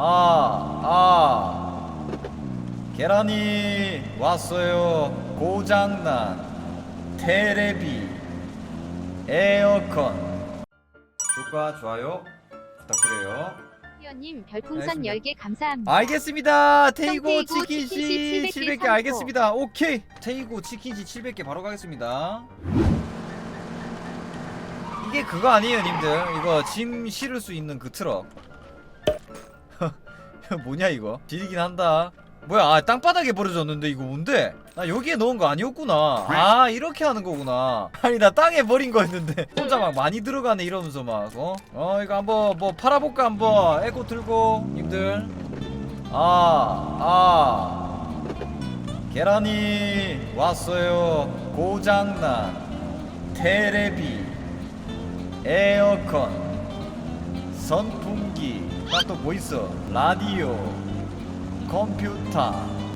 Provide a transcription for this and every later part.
아, 아. 계란이 왔어요. 고장난 테레비, 에어컨. 구독과 좋아요 부탁드려요. 희연님 별풍선 알겠습니다. 10개 감사합니다. 알겠습니다. 테이고 치킨시 700개 700개 알겠습니다. 오케이. 테이고 치킨시 700개 바로 가겠습니다. 이게 그거 아니에요, 님들. 이거 짐 실을 수 있는 그 트럭. 뭐냐 이거? 지리긴 한다. 뭐야? 아, 땅바닥에 버려졌는데 이거 뭔데? 나 여기에 넣은 거 아니었구나. 아, 이렇게 하는 거구나. 아니 나 땅에 버린 거였는데 혼자 막 많이 들어가네 이러면서 막 어? 어 이거 한번 뭐 팔아볼까 한번 에코 들고 님들. 아, 아. 계란이 왔어요. 고장난 테레비, 에어컨, 선풍기, 나또뭐 있어? 라디오, 컴퓨터.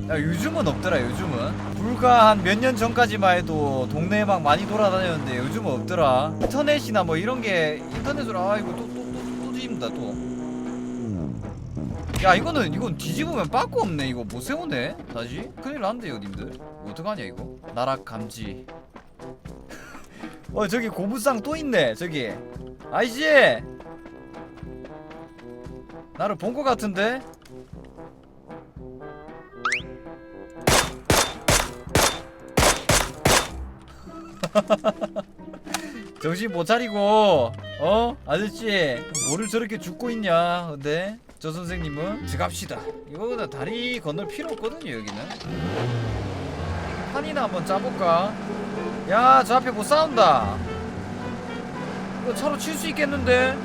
야, 요즘은 없더라, 요즘은. 불과 한 몇 년 전까지만 해도 동네에 막 많이 돌아다녔는데 요즘은 없더라. 인터넷이나 뭐 이런 게 인터넷으로 아 이거 또 또 또 또 뒤집는다 또. 야 이거는 이건 뒤집으면 빠꾸 없네 이거 못 세우네 다시 큰일 났는데요 님들 어떡하냐 이거 나락 감지 어 저기 고무상 또 있네 저기 아이씨 나를 본거 같은데? 정신 못 차리고 어? 아저씨 뭐를 저렇게 죽고 있냐 근데? 저 선생님은? 들어갑시다. 이거보다 다리 건널 필요 없거든요 여기는. 판이나 한번 짜볼까? 야 저 앞에 못 싸운다. 이거 차로 칠 수 있겠는데?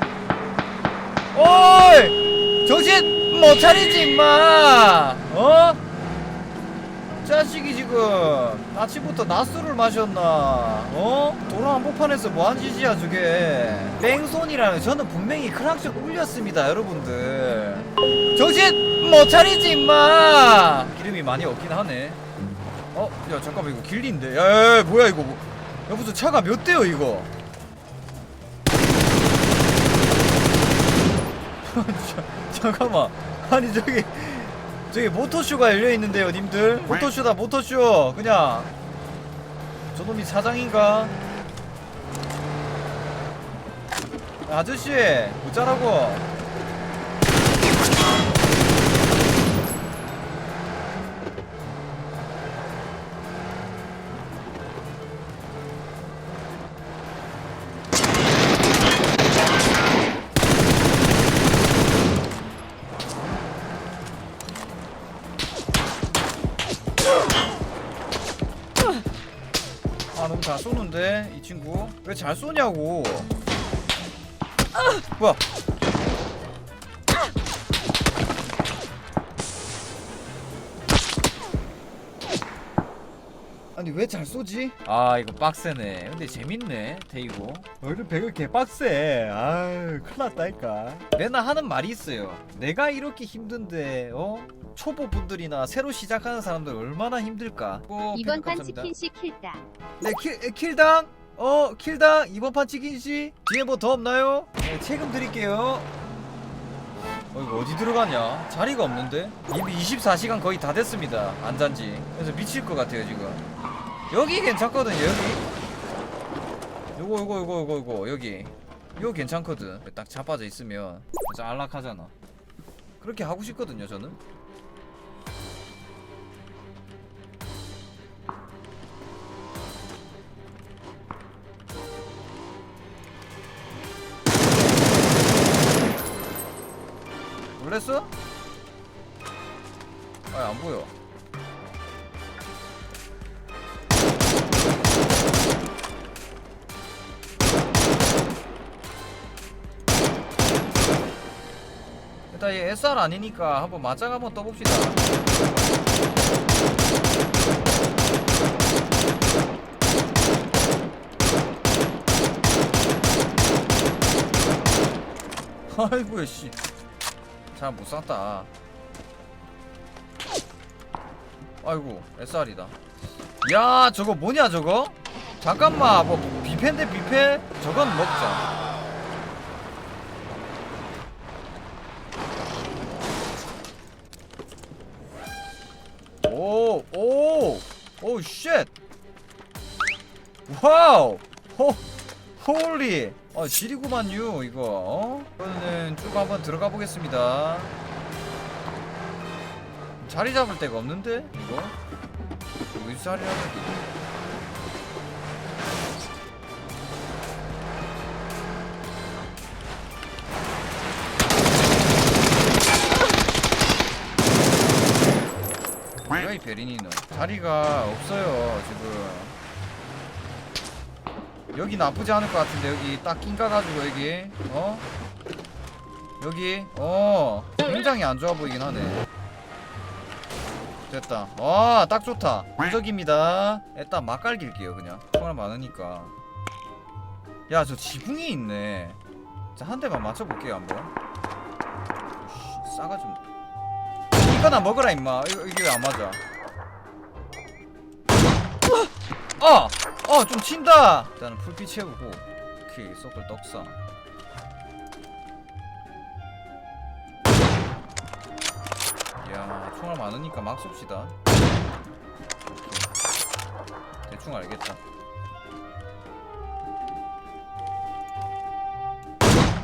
어이 정신 못 차리지 임마. 어? 자식이 지금 아침부터 낮술을 마셨나? 어? 도로 한복판에서 뭐한 짓이야 저게? 뺑손이라는 저는 분명히 크락션 울렸습니다 여러분들. 정신 못 차리지 임마. 기름이 많이 없긴 하네. 어? 야 잠깐만 이거 길리인데? 야, 야, 야 뭐야 이거 뭐. 야 무슨 차가 몇 대요 이거? 자, 잠깐만 아니 저기 저기 모터쇼가 열려 있는데요, 님들. 모터쇼다, 모터쇼. 그냥 저놈이 사장인가? 아저씨, 어쩌라고? 잘 쏘는데 이 친구. 왜 잘 쏘냐고. 뭐야 아니 왜 잘 쏘지? 아 이거 빡세네 근데 재밌네 데이고 원래 배가 개 빡세 아유 큰일 났다니까 맨날 하는 말이 있어요 내가 이렇게 힘든데 어? 초보 분들이나 새로 시작하는 사람들 얼마나 힘들까 어, 이번 판 감사합니다. 치킨시 킬다. 네, 킬, 에, 킬당? 어, 킬당? 이번 판 치킨씨? 뒤에 뭐 더 없나요? 네, 체금 드릴게요. 어, 이거 어디 들어가냐? 자리가 없는데? 이미 24시간 거의 다 됐습니다. 안 잔지. 그래서 미칠 것 같아요, 지금. 여기 괜찮거든요, 여기. 요거, 요거, 요거, 요거, 요거, 여기. 이거 괜찮거든. 딱 자빠져 있으면. 진짜 안락하잖아. 그렇게 하고 싶거든요, 저는. 놀랬어? 아니 안 보여. 일단 얘 SR 아니니까 한번 맞짱 한번 떠봅시다. 아이고야 씨. 잘못 쐈다. 아이고 SR이다. 야 저거 뭐냐 저거? 잠깐만 뭐 비패인데 비패? 저건 먹자. 오 쉣. 와우. 호 홀리. 아 지리구만요 이거. 어? 이거는 쭉 한번 들어가 보겠습니다. 자리 잡을 데가 없는데 이거? 어디 자리 잡을 게? 뭐야 이 베리니는 자리가 없어요 지금. 여기 나쁘지 않을 것 같은데 여기 딱 낑가가지고 여기. 어? 여기? 어. 굉장히 안 좋아 보이긴 하네. 됐다. 와딱 좋다. 무적입니다. 일단 막 갈 길게요 그냥. 총알 많으니까. 야 저 지붕이 있네. 자 한 대만 맞춰볼게요 한번. 씨, 싸가지 없네 이거나 먹어라 임마 이거, 이게 왜 안 맞아 어! 어! 좀 친다! 일단은 풀빛 채우고 오케이 서클 떡상 이야 총알 많으니까 막 쏩시다 오케이. 대충 알겠다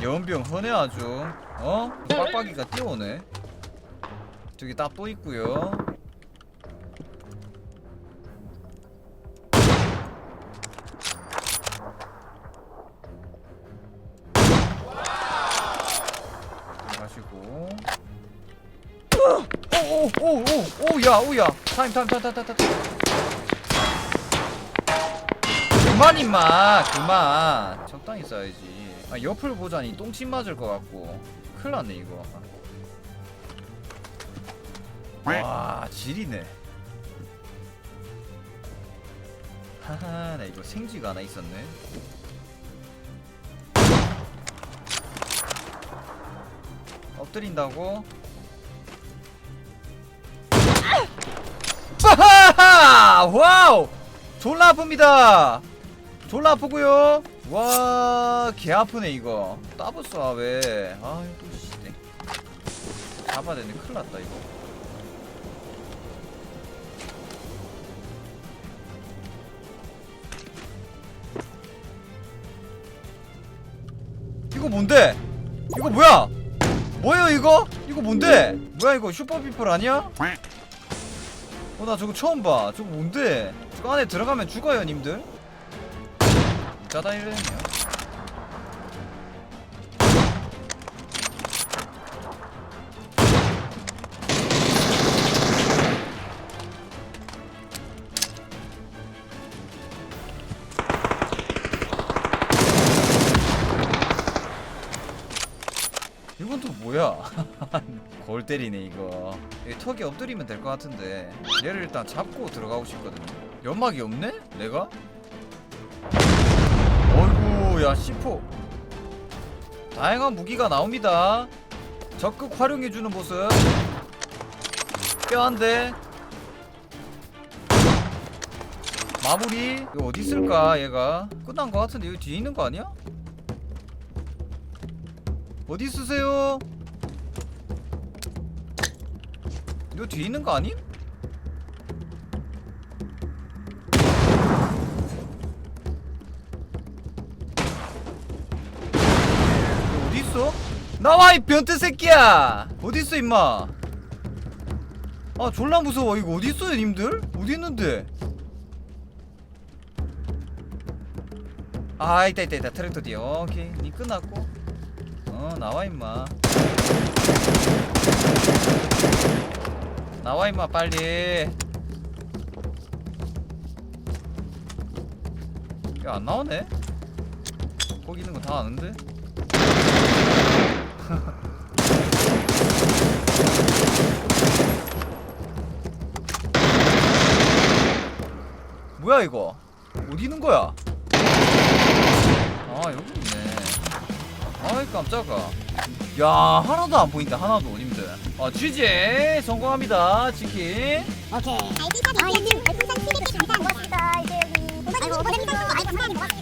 연병 흔해 아주 어? 빡빡이가 뛰어오네 저기 딱 또 있고요. 마시고. 오오오오오야 오야. 타임 타임 타임 타임 타임 타임. 그만 임마. 그만. 적당히 써야지. 아 옆을 보자니 똥침 맞을 것 같고. 큰일 났네 이거 와 지리네. 하하 나 이거 생쥐가 하나 있었네. 엎드린다고? 빠하하 와우! 졸라 아픕니다. 졸라 아프고요. 와 개 아프네 이거. 따블쏘아 왜? 아유 또 씨네 잡아야 되네 큰일 났다 이거 이거 뭔데? 이거 뭐야? 뭐예요 이거? 이거 뭔데? 뭐야 이거 슈퍼피플 아니야? 어 나 저거 처음 봐 저거 뭔데? 저거 안에 들어가면 죽어요 님들 짜다 이래요 골 때리네 이거. 여기 턱에 엎드리면 될 것 같은데 얘를 일단 잡고 들어가고 싶거든요. 연막이 없네? 내가? 어이구 야 C4 다양한 무기가 나옵니다. 적극 활용해주는 모습. 뼈한대. 마무리. 이거 어디 있을까 얘가? 끝난 것 같은데 여기 뒤에 있는 거 아니야? 어디 있으세요? 이거 뒤에 있는 거 아님? 어디 있어? 나와 이 변태 새끼야! 어디 있어 임마? 아 졸라 무서워 이거 어디 있어요 님들? 어디 있는데? 아 있다 있다 있다 트랙터 뒤에 오케이 니 끝났고 어 나와 임마 나와 임마 빨리. 야 안 나오네? 거기 있는 거 다 아는데? 뭐야 이거? 어디 있는 거야? 아 여기 있네. 아이 깜짝아 야 하나도 안 보인다 하나도 님들 어 취재 성공합니다 치킨 오케이. 아이님 별풍선 700개 감사합니다. 이제 여기. 아이고, 오버랩니다. 아이고, 감사합니다.